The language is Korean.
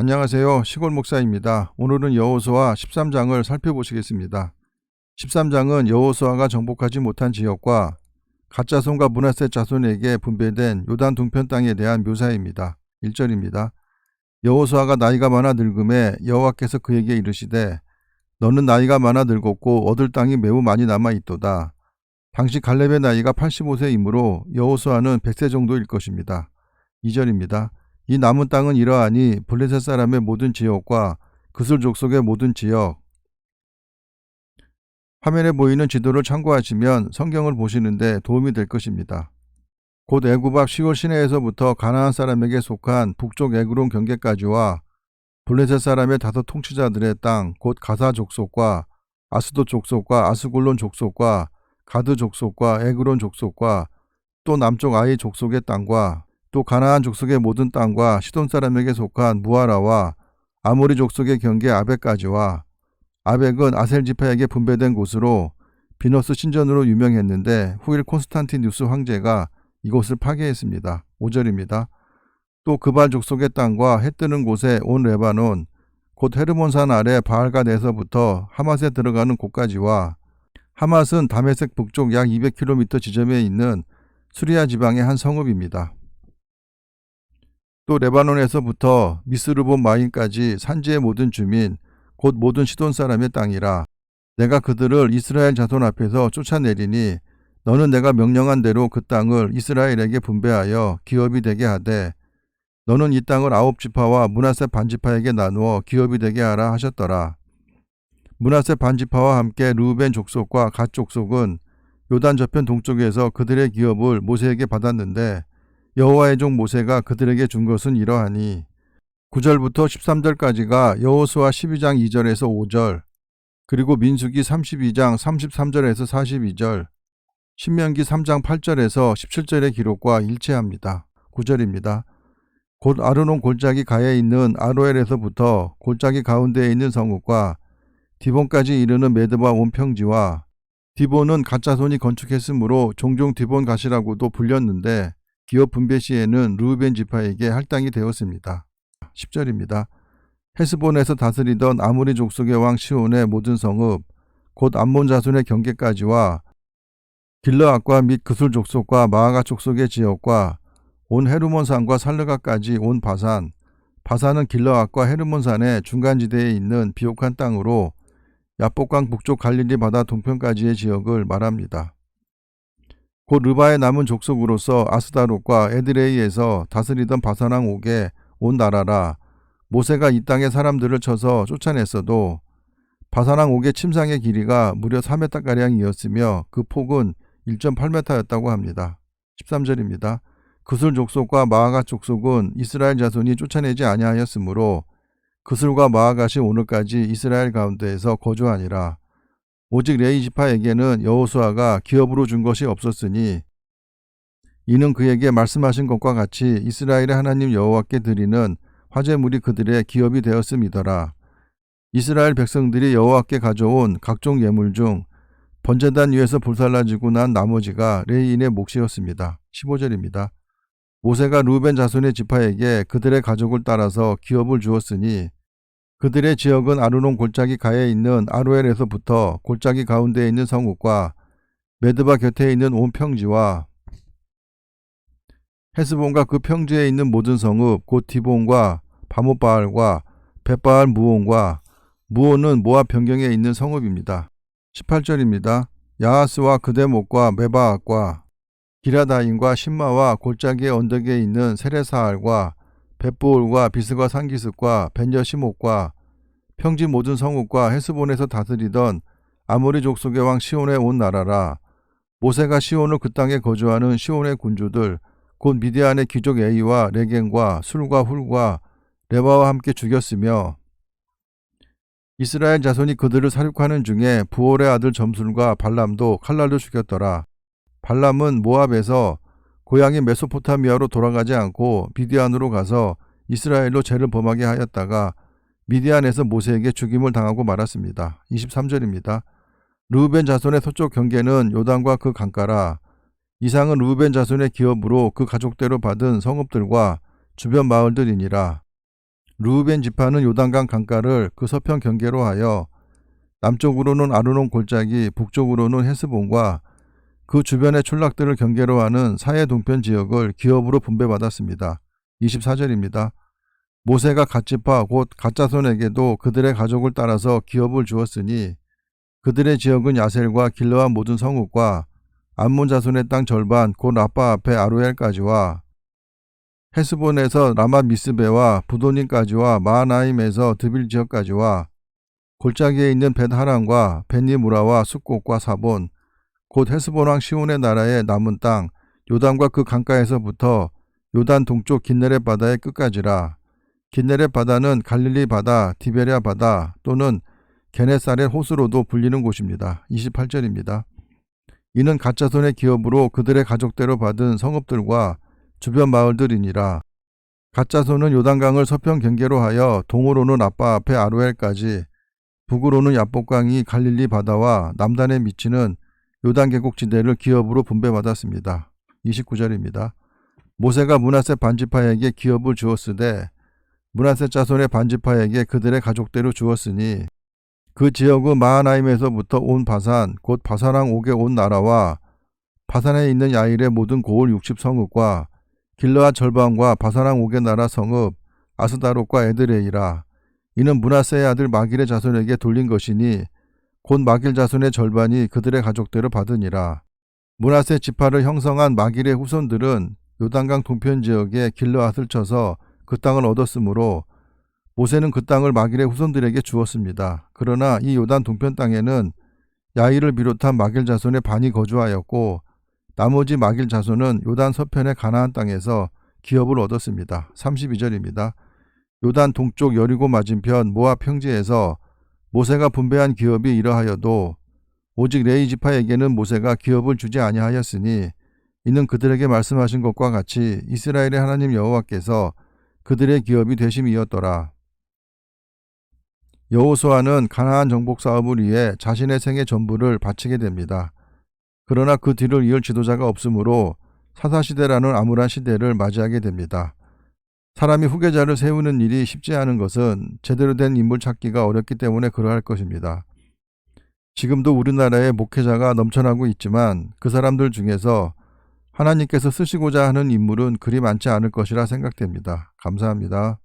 안녕하세요. 시골 목사입니다. 오늘은 여호수아 13장을 살펴보시겠습니다. 13장은 여호수아가 정복하지 못한 지역과 가짜손과 문하세 자손에게 분배된 요단 동편 땅에 대한 묘사입니다. 1절입니다. 여호수아가 나이가 많아 늙음에 여호와께서 그에게 이르시되 너는 나이가 많아 늙었고 얻을 땅이 매우 많이 남아 있도다. 당시 갈렙의 나이가 85세이므로 여호수아는 100세 정도일 것입니다. 2절입니다. 이 남은 땅은 이러하니 블레셋 사람의 모든 지역과 그슬 족속의 모든 지역 화면에 보이는 지도를 참고하시면 성경을 보시는데 도움이 될 것입니다. 곧 애굽 앞 시골 시내에서부터 가나안 사람에게 속한 북쪽 에그론 경계까지와 블레셋 사람의 다섯 통치자들의 땅, 곧 가사 족속과 아스도 족속과 아스골론 족속과 가드 족속과 에그론 족속과 또 남쪽 아이 족속의 땅과 또 가나안 족속의 모든 땅과 시돈 사람에게 속한 무아라와 아모리 족속의 경계 아벡까지와 아벡은 아셀 지파에게 분배된 곳으로 비너스 신전으로 유명했는데 후일 콘스탄티누스 황제가 이곳을 파괴했습니다. 5절입니다. 또 그발 족속의 땅과 해 뜨는 곳에 온 레바논 곧 헤르몬산 아래 바알갓에서부터 하맛에 들어가는 곳까지와 하맛은 다메섹 북쪽 약 200km 지점에 있는 수리아 지방의 한 성읍입니다. 또 레바논에서부터 미스르본 마인까지 산지의 모든 주민 곧 모든 시돈 사람의 땅이라 내가 그들을 이스라엘 자손 앞에서 쫓아내리니 너는 내가 명령한 대로 그 땅을 이스라엘에게 분배하여 기업이 되게 하되 너는 이 땅을 아홉 지파와 문하세 반지파에게 나누어 기업이 되게 하라 하셨더라. 문하세 반지파와 함께 루벤 족속과 갓 족속은 요단 저편 동쪽에서 그들의 기업을 모세에게 받았는데 여호와의 종 모세가 그들에게 준 것은 이러하니 9절부터 13절까지가 여호수아 12장 2절에서 5절 그리고 민수기 32장 33절에서 42절 신명기 3장 8절에서 17절의 기록과 일치합니다. 9절입니다. 곧 아르논 골짜기 가에 있는 아로엘에서부터 골짜기 가운데에 있는 성읍과 디본까지 이르는 메드바 온평지와 디본은 가짜손이 건축했으므로 종종 디본 가시라고도 불렸는데 기업 분배 시에는 루벤 지파에게 할당이 되었습니다. 10절입니다. 헤스본에서 다스리던 아무리 족속의 왕 시온의 모든 성읍 곧 암몬 자손의 경계까지와 길르앗과 및 그술 족속과 마아가 족속의 지역과 온 헤르몬산과 살르가까지 온 바산 바산은 길르앗과 헤르몬산의 중간지대에 있는 비옥한 땅으로 야복강 북쪽 갈릴리 바다 동편까지의 지역을 말합니다. 곧 르바의 남은 족속으로서 아스다롯과 에드레이에서 다스리던 바산왕 옥의 온 나라라 모세가 이 땅의 사람들을 쳐서 쫓아냈어도 바산왕 옥의 침상의 길이가 무려 3m가량이었으며 그 폭은 1.8m였다고 합니다. 13절입니다. 그술 족속과 마아가 족속은 이스라엘 자손이 쫓아내지 아니하였으므로 그술과 마아갓이 오늘까지 이스라엘 가운데에서 거주하니라. 오직 레이 지파에게는 여호수아가 기업으로 준 것이 없었으니 이는 그에게 말씀하신 것과 같이 이스라엘의 하나님 여호와께 드리는 화제물이 그들의 기업이 되었음이더라. 이스라엘 백성들이 여호와께 가져온 각종 예물 중 번제단 위에서 불살라지고 난 나머지가 레이인의 몫이었습니다. 15절입니다. 모세가 루벤 자손의 지파에게 그들의 가족을 따라서 기업을 주었으니 그들의 지역은 아르논 골짜기 가에 있는 아로엘에서부터 골짜기 가운데에 있는 성읍과 메드바 곁에 있는 온 평지와 헤스본과 그 평지에 있는 모든 성읍 곧 디본과 바모바알과 벳바알 무온과 무온은 모압 변경에 있는 성읍입니다. 18절입니다. 야하스와 그대목과 메바악과 기라다인과 신마와 골짜기의 언덕에 있는 세레사알과 벳보올과 비스과 상기습과 벤여시목과 평지 모든 성읍과 헤스본에서 다스리던 아모리 족속의 왕 시온의 온 나라라 모세가 시온을 그 땅에 거주하는 시온의 군주들 곧 미디안의 귀족 에이와 레겐과 술과 훌과 레바와 함께 죽였으며 이스라엘 자손이 그들을 사륙하는 중에 부올의 아들 점술과 발람도 칼날로 죽였더라. 발람은 모압에서 고향인 메소포타미아로 돌아가지 않고 미디안으로 가서 이스라엘로 죄를 범하게 하였다가 미디안에서 모세에게 죽임을 당하고 말았습니다. 23절입니다. 루벤 자손의 서쪽 경계는 요단과 그 강가라. 이상은 루벤 자손의 기업으로 그 가족대로 받은 성읍들과 주변 마을들이니라. 루벤 지파는 요단강 강가를 그 서편 경계로 하여 남쪽으로는 아르논 골짜기, 북쪽으로는 헤스본과 그 주변의 촌락들을 경계로 하는 사해 동편 지역을 기업으로 분배받았습니다. 24절입니다. 모세가 갓지파 곧 갓자손에게도 그들의 가족을 따라서 기업을 주었으니 그들의 지역은 야셀과 길러한 모든 성읍과 암몬 자손의 땅 절반 곧 라빠 앞에 아루엘까지와 헤스본에서 라마 미스베와 부도님까지와 마하나임에서 드빌 지역까지와 골짜기에 있는 벳하란과 벤니무라와 숲곡과 사본 곧 헤스본 왕 시온의 나라의 남은 땅 요단과 그 강가에서부터 요단 동쪽 긴네렛 바다의 끝까지라 긴네렛 바다는 갈릴리 바다, 디베리아 바다 또는 게네사렛 호수로도 불리는 곳입니다. 28절입니다. 이는 가짜 손의 기업으로 그들의 가족대로 받은 성읍들과 주변 마을들이니라. 가짜 손은 요단강을 서편 경계로 하여 동으로는 아빠 앞에 아루엘까지 북으로는 야복강이 갈릴리 바다와 남단에 미치는 요단 계곡지대를 기업으로 분배받았습니다. 29절입니다. 모세가 문하세 반지파에게 기업을 주었으되 문하세 자손의 반지파에게 그들의 가족대로 주었으니 그 지역은 마하나임에서부터 온 바산 곧 바산왕 옥의 온 나라와 바산에 있는 야일의 모든 고을 60성읍과 길르앗 절반과 바산왕 옥의 나라 성읍 아스다롯과 에드레이라 이는 문하세의 아들 마길의 자손에게 돌린 것이니 곧 마길 자손의 절반이 그들의 가족대로 받으니라 문하세 지파를 형성한 마길의 후손들은 요단강 동편 지역에 길르앗을 쳐서 그 땅을 얻었으므로 모세는 그 땅을 마길의 후손들에게 주었습니다. 그러나 이 요단 동편 땅에는 야일을 비롯한 마길 자손의 반이 거주하였고 나머지 마길 자손은 요단 서편의 가나안 땅에서 기업을 얻었습니다. 32절입니다. 요단 동쪽 여리고 맞은편 모압 평지에서 모세가 분배한 기업이 이러하여도 오직 레이 지파에게는 모세가 기업을 주지 아니하였으니 이는 그들에게 말씀하신 것과 같이 이스라엘의 하나님 여호와께서 그들의 기업이 되심이었더라. 여호수아는 가나안 정복 사업을 위해 자신의 생의 전부를 바치게 됩니다. 그러나 그 뒤를 이을 지도자가 없으므로 사사시대라는 암울한 시대를 맞이하게 됩니다. 사람이 후계자를 세우는 일이 쉽지 않은 것은 제대로 된 인물 찾기가 어렵기 때문에 그러할 것입니다. 지금도 우리나라에 목회자가 넘쳐나고 있지만 그 사람들 중에서 하나님께서 쓰시고자 하는 인물은 그리 많지 않을 것이라 생각됩니다. 감사합니다.